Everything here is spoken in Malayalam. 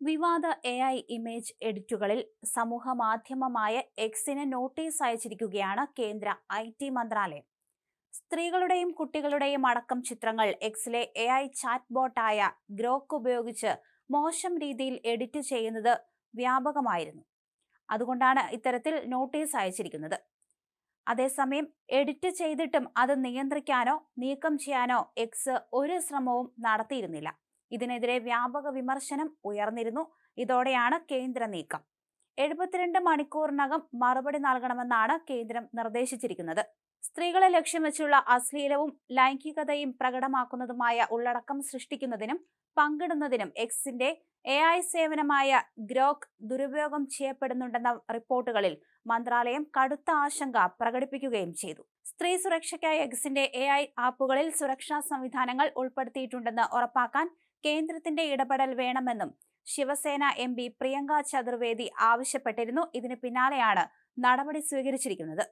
വിവാദ എ ഐ ഇമേജ് എഡിറ്റുകളിൽ സമൂഹ മാധ്യമമായ എക്സിന് നോട്ടീസ് അയച്ചിരിക്കുകയാണ് കേന്ദ്ര ഐ ടി മന്ത്രാലയം. സ്ത്രീകളുടെയും കുട്ടികളുടെയും അടക്കം ചിത്രങ്ങൾ എക്സിലെ എ ഐ ചാറ്റ് ബോട്ടായ ഗ്രോക്ക് ഉപയോഗിച്ച് മോശം രീതിയിൽ എഡിറ്റ് ചെയ്യുന്നത് വ്യാപകമായിരുന്നു. അതുകൊണ്ടാണ് ഇത്തരത്തിൽ നോട്ടീസ് അയച്ചിരിക്കുന്നത്. അതേസമയം എഡിറ്റ് ചെയ്തിട്ടും അത് നിയന്ത്രിക്കാനോ നീക്കം ചെയ്യാനോ എക്സ് ഒരു ശ്രമവും നടത്തിയിരുന്നില്ല. ഇതിനെതിരെ വ്യാപക വിമർശനം ഉയർന്നിരുന്നു. ഇതോടെയാണ് കേന്ദ്ര നീക്കം. എഴുപത്തിരണ്ട് മണിക്കൂറിനകം മറുപടി നൽകണമെന്നാണ് കേന്ദ്രം നിർദ്ദേശിച്ചിരിക്കുന്നത്. സ്ത്രീകളെ ലക്ഷ്യം വെച്ചുള്ള അശ്ലീലവും ലൈംഗികതയും പ്രകടമാക്കുന്നതുമായ ഉള്ളടക്കം സൃഷ്ടിക്കുന്നതിനും പങ്കിടുന്നതിനും എക്സിന്റെ എ ഐ സേവനമായ ഗ്രോക്ക് ദുരുപയോഗം ചെയ്യപ്പെടുന്നുണ്ടെന്ന റിപ്പോർട്ടുകളിൽ മന്ത്രാലയം കടുത്ത ആശങ്ക പ്രകടിപ്പിക്കുകയും ചെയ്തു. സ്ത്രീ സുരക്ഷയ്ക്കായി എക്സിന്റെ എ ആപ്പുകളിൽ സുരക്ഷാ സംവിധാനങ്ങൾ ഉൾപ്പെടുത്തിയിട്ടുണ്ടെന്ന് ഉറപ്പാക്കാൻ കേന്ദ്രത്തിന്റെ ഇടപെടൽ വേണമെന്നും ശിവസേന എം പി പ്രിയങ്ക ചതുർവേദി ആവശ്യപ്പെട്ടിരുന്നു. ഇതിന് പിന്നാലെയാണ് നടപടി സ്വീകരിച്ചിരിക്കുന്നത്.